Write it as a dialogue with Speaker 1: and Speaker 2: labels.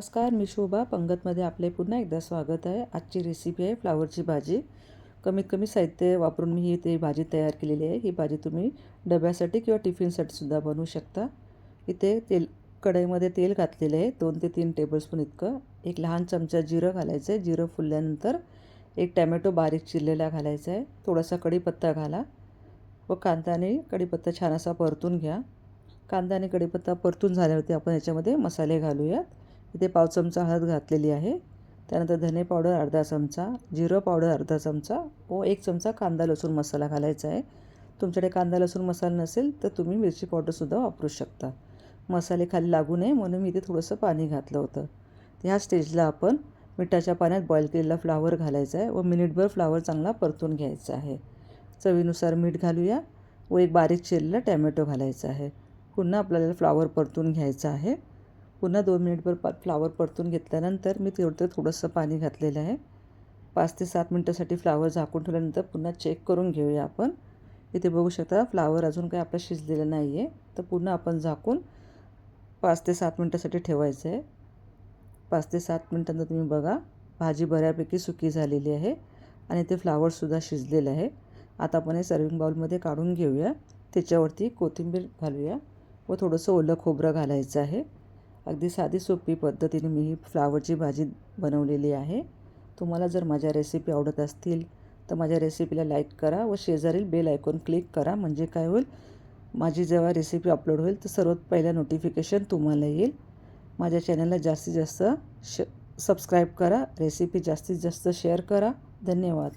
Speaker 1: नमस्कार मी शोभा. पंगतमध्ये आपले पुन्हा एकदा स्वागत आहे. आजची रेसिपी आहे फ्लावरची भाजी. कमीत कमी साहित्य वापरून मी ही ते भाजी तयार केलेली आहे. ही भाजी तुम्ही डब्यासाठी किंवा टिफिनसाठी सुद्धा बनवू शकता. इथे तेल कढईमध्ये तेल घातलेलं आहे. दोन ते तीन टेबलस्पून इतकं. एक लहान चमचा जिरं घालायचं आहे. जिरं फुलल्यानंतर एक टॅमॅटो बारीक चिरलेला घालायचा आहे. थोडासा कढीपत्ता घाला व कांदा आणि कढीपत्ता छान असा परतून घ्या. कांदा आणि कढीपत्ता परतून झाल्यावरती आपण याच्यामध्ये मसाले घालूयात. इथे पाव चमचा हळद घातलेली आहे. त्यानंतर धने पावडर अर्धा चमचा जिरं पावडर अर्धा चमचा व एक चमचा कांदा लसूण मसाला घालायचा आहे. तुमच्याकडे कांदा लसूण मसाला नसेल तर तुम्ही मिरची पावडरसुद्धा वापरू शकता. मसाले खाली लागू नये म्हणून मी इथे थोडंसं पाणी घातलं होतं. ह्या स्टेजला आपण मिठाच्या पाण्यात बॉईल केलेला फ्लावर घालायचा आहे व मिनिटभर फ्लावर चांगला परतून घ्यायचा आहे. चवीनुसार मीठ घालूया व एक बारीक चिरलेला टॅमॅटो घालायचा आहे. पुन्हा आपल्याला फ्लावर परतून घ्यायचा आहे. पुन्हा दोन मिनिटभर पा फ्लावर परतून घेतल्यानंतर मी तेवढं थोडंसं पाणी घातलेलं आहे. पाच ते सात मिनटासाठी फ्लावर झाकून ठेवल्यानंतर पुन्हा चेक करून घेऊया आपण. इथे बघू शकता फ्लावर अजून काही आपलं शिजलेलं नाही आहे तर पुन्हा आपण झाकून पाच ते सात मिनटासाठी ठेवायचं आहे पाच ते सात मिनटांना तुम्ही बघा भाजी बऱ्यापैकी सुकी झालेली आहे आणि ते फ्लावरसुद्धा शिजलेलं आहे. आता आपण हे सर्विंग बाउलमध्ये काढून घेऊया. त्याच्यावरती कोथिंबीर घालूया व थोडंसं ओलं खोबरं घालायचं आहे. अगदी साधी सोपी पद्धतीने मी ही फ्लावरची भाजी बनवलेली आहे. तुम्हाला जर माझ्या रेसिपी आवडत असतील तर माझ्या रेसिपीला लाईक करा व शेजारील बेल आयकॉन क्लिक करा. म्हणजे काय होईल? माझी जेव्हा रेसिपी अपलोड होईल तर सर्वात पहिल्या नोटिफिकेशन तुम्हाला येईल. माझ्या चॅनलला जास्तीत जास्त श सबस्क्राईब करा. रेसिपी जास्तीत जास्त शेअर करा. धन्यवाद.